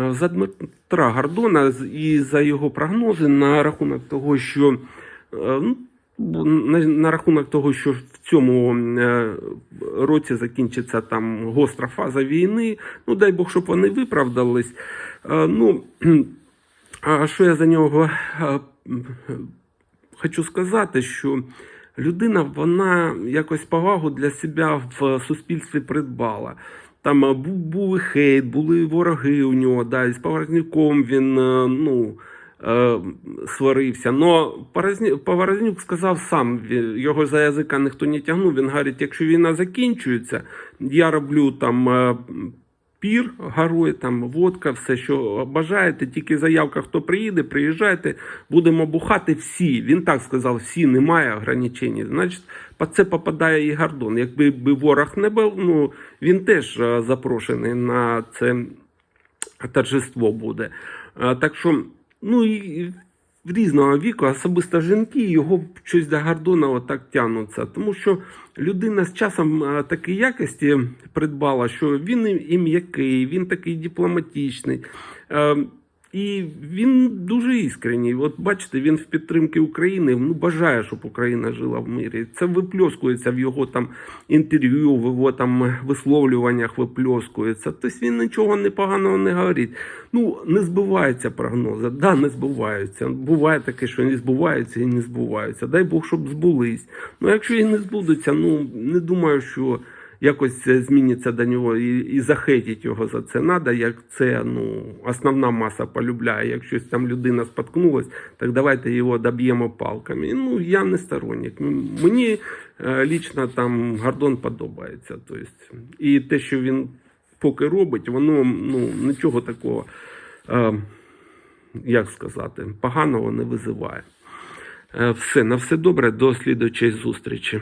е, за Дмитра Гордона і за його прогнози на рахунок того, що е, ну, на, рахунок того, що в цьому е, році закінчиться там гостра фаза війни. Ну дай Бог, щоб вони виправдались. Ну, а що я за нього хочу сказати, що людина вона якось повагу для себе в суспільстві придбала. Там е, був, хейт, були вороги у нього, да, з Поворознюком він е, ну, е, сварився. Но Поворознюк сказав сам, його за язика ніхто не тягнув. Він говорить, якщо війна закінчується, я роблю там. Е, пір, горой, там водка, все, що бажаєте, тільки заявка, хто приїде, приїжджайте, будемо бухати всі. Він так сказав, всі, немає ограничень. Значить, по це попадає і Гордон. Якби би ворог не був, ну він теж е, запрошений на це торжество буде. Е, Так що, ну і в різного віку, особисто жінки, його щось до Гордона отак тягнуться. Тому що людина з часом е, такі якості придбала, що він і- і м'який, він такий дипломатичний. І він дуже іскренній. От бачите, він в підтримки України ну, бажає, щоб Україна жила в мирі. Це випльоскується в його там інтерв'ю, в його там висловлюваннях випльоскується. Тобто він нічого непоганого не говорить. Ну, не збиваються прогнози. Да, не збуваються. Буває таке, що не збуваються і не збуваються. Дай Бог, щоб збулись. Ну, якщо і не збудуться, ну не думаю, що якось зміниться до нього і, і захейтить його за це надо, як це ну, основна маса полюбляє. Якщо там людина споткнулась, так давайте його доб'ємо палками. Ну, я не сторонник. Мені е, лічно там Гордон подобається. Тобто, і те, що він поки робить, воно ну, нічого такого, е, як сказати, поганого не визиває. Е, Все, на все добре, до слідуючої зустрічі.